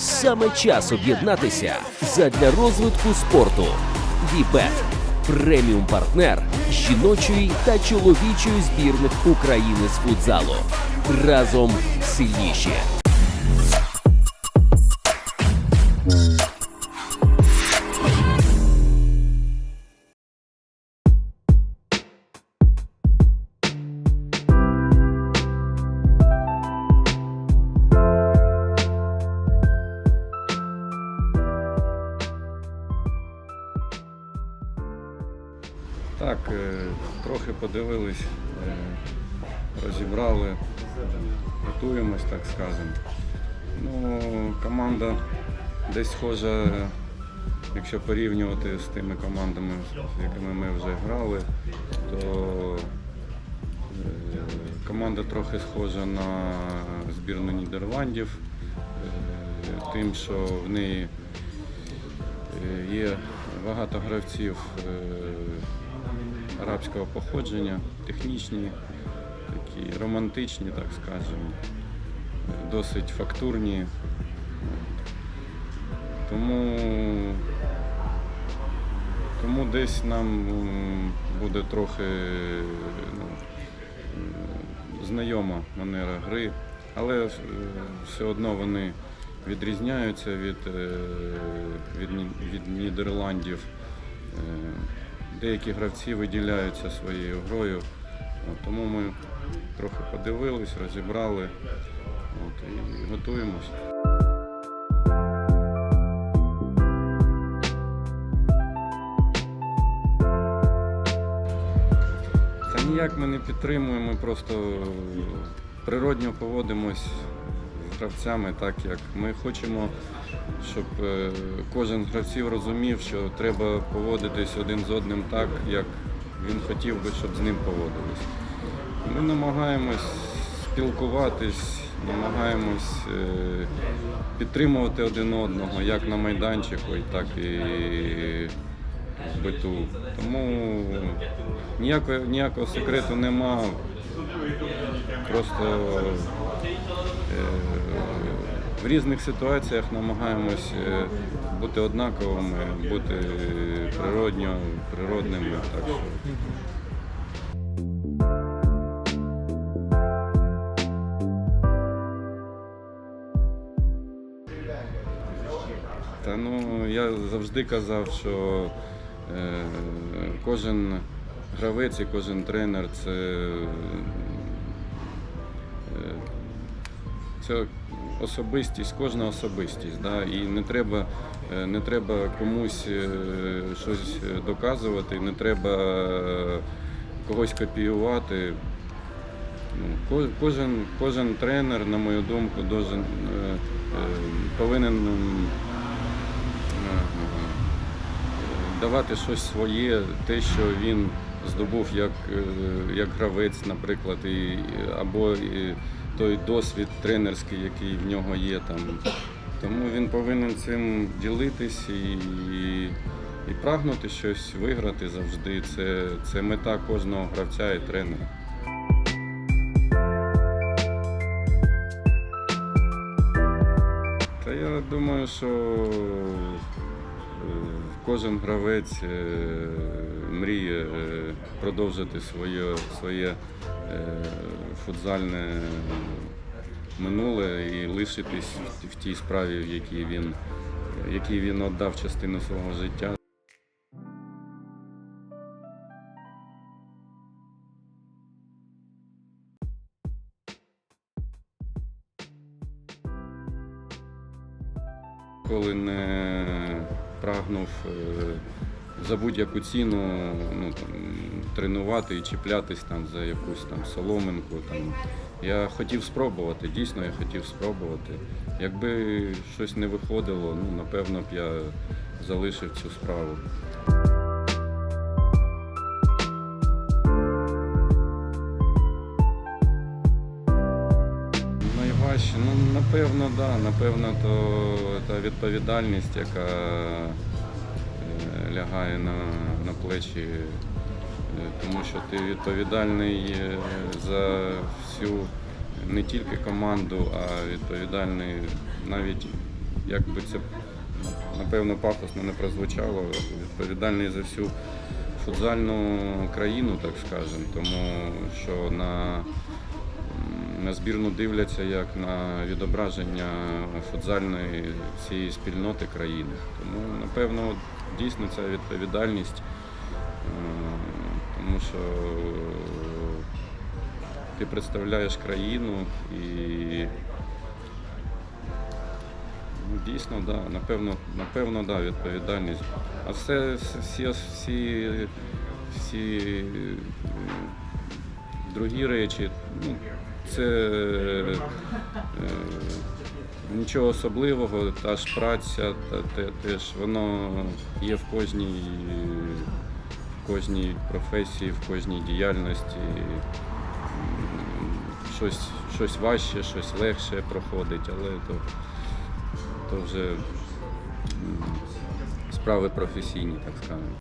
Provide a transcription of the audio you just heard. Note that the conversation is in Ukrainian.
Саме час об'єднатися задля розвитку спорту. Вібет преміум партнер жіночої та чоловічої збірних України з футзалу. Разом сильніші. Так, е, трохи подивились, е, розібрали, готуємось, так скажемо. Ну, команда десь схожа, якщо порівнювати з тими командами, з якими ми вже грали, то е, команда трохи схожа на збірну Нідерландів, тим, що в неї Є багато гравців арабського походження, технічні, такі романтичні, так скажемо, е, досить фактурні. Тому, тому десь нам буде трохи ну, знайома манера гри, але е, все одно вони відрізняються від, е, від, від Нідерландів. Деякі гравці виділяються своєю грою, тому ми трохи подивились, розібрали от, і готуємось. Та ніяк ми не підтримуємо, ми просто природньо поводимось гравцями так, як ми хочемо, щоб е, кожен гравців розумів, що треба поводитись один з одним так, як він хотів би, щоб з ним поводились. Ми намагаємось спілкуватись, намагаємось е, підтримувати один одного, як на майданчику, так і в биту. Тому ніякого, ніякого секрету нема. Просто е, в різних ситуаціях намагаємось е, бути однаковими, бути природньо, природними. Так що Та ну я завжди казав, що е, кожен гравець і кожен тренер це, е, це особистість, кожна особистість. Да? І не треба, е, не треба комусь е, щось доказувати, не треба е, когось копіювати. Ну, Кожен, кожен тренер, на мою думку, должен, е, е, повинен е, давати щось своє, те, що він здобув як, е, як гравець, наприклад, і, або і той досвід тренерський, який в нього є там. Тому він повинен цим ділитись і, і, прагнути щось виграти завжди. Це, це мета кожного гравця і тренера. Та я думаю, що е, кожен гравець е, мріє е, продовжити своє, своє е, футзальне минуле і лишитись в- тій справі, в якій він, якій він віддав частину свого життя. Коли не прагнув е, за будь-яку ціну ну, там, тренувати і чіплятись там за якусь там соломинку. Там. Я хотів спробувати, дійсно я хотів спробувати. Якби щось не виходило, ну напевно б я залишив цю справу. Найважче, ну напевно, да, напевно, то та відповідальність, яка лягає на, на плечі, е, тому що ти відповідальний е, за всю не тільки команду, а відповідальний навіть як би це напевно пафосно не прозвучало, відповідальний за всю футзальну країну, так скажемо, тому що на, на збірну дивляться як на відображення футзальної всієї спільноти країни. Тому, напевно, дійсно ця відповідальність, е, тому що ти представляєш країну і Ну, Дійсно, да, напевно, напевно, да, відповідальність. А все, всі, всі, всі другі речі, ну, це е, нічого особливого, та ж праця, та, те, теж воно є в кожній, в кожній професії, в кожній діяльності. Щось, щось важче, щось легше проходить, але то то вже справи професійні, так скажемо.